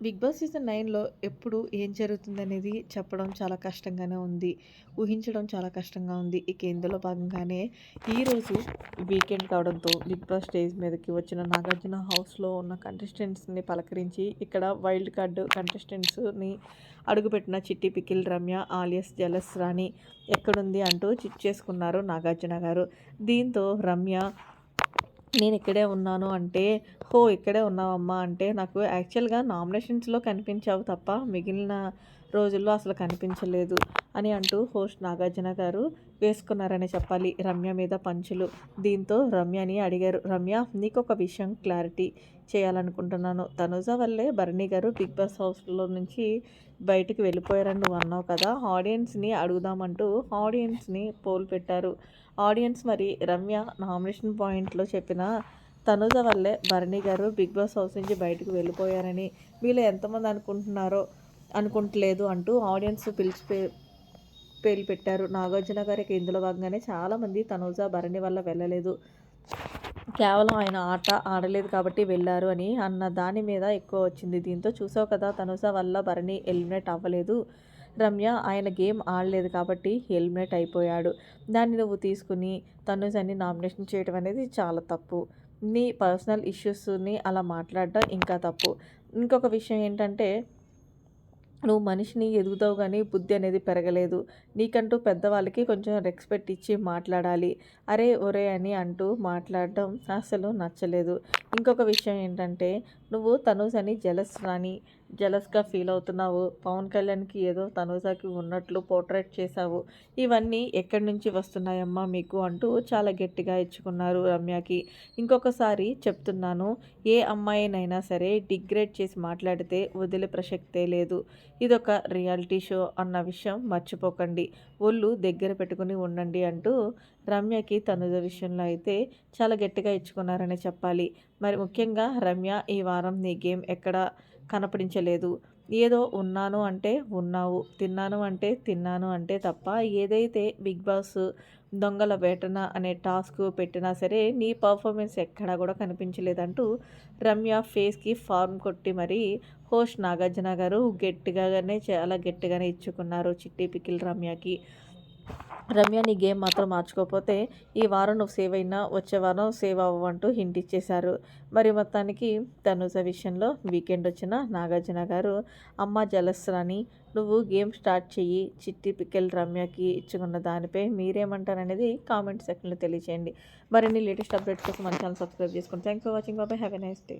Big boss season నైన్లో ఎప్పుడు ఏం జరుగుతుందనేది చెప్పడం చాలా కష్టంగానే ఉంది. ఊహించడం చాలా కష్టంగా ఉంది. ఇక ఇందులో భాగంగానే ఈరోజు వీకెండ్ కావడంతో బిగ్ బాస్ స్టేజ్ మీదకి వచ్చిన నాగార్జున హౌస్లో ఉన్న కంటెస్టెంట్స్ని పలకరించి ఇక్కడ వైల్డ్ కార్డు కంటెస్టెంట్స్ని అడుగుపెట్టిన Chitti pickle Ramya alias jealous Rani ఎక్కడుంది అంటూ చిట్ చేసుకున్నారు నాగార్జున గారు. దీంతో రమ్య నేను ఇక్కడే ఉన్నాను అంటే హో ఇక్కడే ఉన్నావమ్మా అంటే నాకు యాక్చువల్గా నామినేషన్స్లో కనిపించావు తప్ప మిగిలిన రోజుల్లో అసలు కనిపించలేదు. అని అంటూ హోస్ట్ నాగార్జున గారు వేసుకున్నారని చెప్పాలి. రమ్య మీద పంచులు. దీంతో రమ్యని అడిగారు. రమ్య నీకు ఒక విషయం క్లారిటీ చేయాలనుకుంటున్నాను. తనుజ వల్లే భరణి గారు బిగ్ బాస్ హౌస్లో నుంచి బయటికి వెళ్ళిపోయారని నువ్వు అన్నావు కదా. ఆడియన్స్ని అడుగుదామంటూ ఆడియన్స్ని పోల్ పెట్టారు. ఆడియన్స్ మరి రమ్య నామినేషన్ పాయింట్లో చెప్పిన తనుజ వల్లే Bharani garu big boss house నుంచి బయటకు వెళ్ళిపోయారని వీళ్ళు ఎంతమంది అనుకుంటున్నారో అనుకుంటలేదు అంటూ ఆడియన్స్ పిలిచి పేర్లు పెట్టారు. నాగార్జున గారికి ఇందులో భాగంగానే చాలామంది తనూజ భరణి వల్ల వెళ్ళలేదు. కేవలం ఆయన ఆట ఆడలేదు కాబట్టి వెళ్ళారు అని అన్న దాని మీద ఎక్కువ వచ్చింది. దీంతో చూసావు కదా తనుజ వల్ల భరణి ఎలిమినేట్ అవ్వలేదు. రమ్య ఆయన గేమ్ ఆడలేదు కాబట్టి ఎలిమినేట్ అయిపోయాడు. దాన్ని నువ్వు తీసుకుని తనుజని నామినేషన్ చేయడం అనేది చాలా తప్పు. నీ పర్సనల్ ఇష్యూస్ని అలా మాట్లాడడం ఇంకా తప్పు. ఇంకొక విషయం ఏంటంటే నువ్వు మనిషిని ఎదుగుతావు కానీ బుద్ధి అనేది పెరగలేదు. నీకంటూ పెద్దవాళ్ళకి కొంచెం రెస్పెక్ట్ ఇచ్చి మాట్లాడాలి. అరే ఒరే అని అంటూ మాట్లాడడం అసలు నచ్చలేదు. ఇంకొక విషయం ఏంటంటే నువ్వు తనూజ్ అని జలస్ రాని జలస్గా ఫీల్ అవుతున్నావు. పవన్ కళ్యాణ్కి ఏదో తనూజాకి ఉన్నట్లు పోర్ట్రేట్ చేశావు. ఇవన్నీ ఎక్కడి నుంచి వస్తున్నాయమ్మా మీకు అంటూ చాలా గట్టిగా ఇచ్చుకున్నారు రమ్యకి. ఇంకొకసారి చెప్తున్నాను ఏ అమ్మాయినైనా సరే డిగ్రేడ్ చేసి మాట్లాడితే వదిలే ప్రసక్తే లేదు. ఇదొక రియాలిటీ షో అన్న విషయం మర్చిపోకండి. ఒళ్ళు దగ్గర పెట్టుకుని ఉండండి అంటూ రమ్యకి తనుజ విషయంలో అయితే చాలా గట్టిగా ఇచ్చుకున్నారని చెప్పాలి. మరి ముఖ్యంగా రమ్య ఈ వారం నీ గేమ్ ఎక్కడ కనపడించలేదు. ఏదో ఉన్నాను అంటే ఉన్నావు తిన్నాను అంటే తిన్నాను అంటే తప్ప ఏదైతే బిగ్ బాస్ దొంగల వేటన అనే టాస్క్ పెట్టినా సరే నీ పర్ఫార్మెన్స్ ఎక్కడా కూడా కనిపించలేదంటూ రమ్య ఫేస్కి ఫార్మ్ కొట్టి మరి హోస్ట్ నాగార్జున గారు గట్టిగానే చాలా గట్టిగానే ఇచ్చుకున్నారు చిట్టి పికిల్ రమ్యకి. రమ్య నీ గేమ్ మాత్రం మార్చుకోకపోతే ఈ వారం నువ్వు సేవ్ అయినా వచ్చే వారం సేవ్ అవ్వంటూ హింట్ ఇచ్చేశారు. మరి మొత్తానికి తనుజ విషయంలో వీకెండ్ వచ్చిన నాగార్జున గారు అమ్మ జలస్రాని నువ్వు గేమ్ స్టార్ట్ చెయ్యి చిట్టి పికెల్ రమ్యకి ఇచ్చుకున్న దానిపై మీరేమంటారు అనేది కామెంట్ సెక్షన్లో తెలియచేయండి. మరిన్ని లేటెస్ట్ అప్డేట్స్ కోసం మన ఛానల్ సబ్స్క్రైబ్ చేసుకోండి థ్యాంక్స్ ఫర్ వాచింగ్ బాబాయ్ హ్యావ్ ఎ నైస్ డే.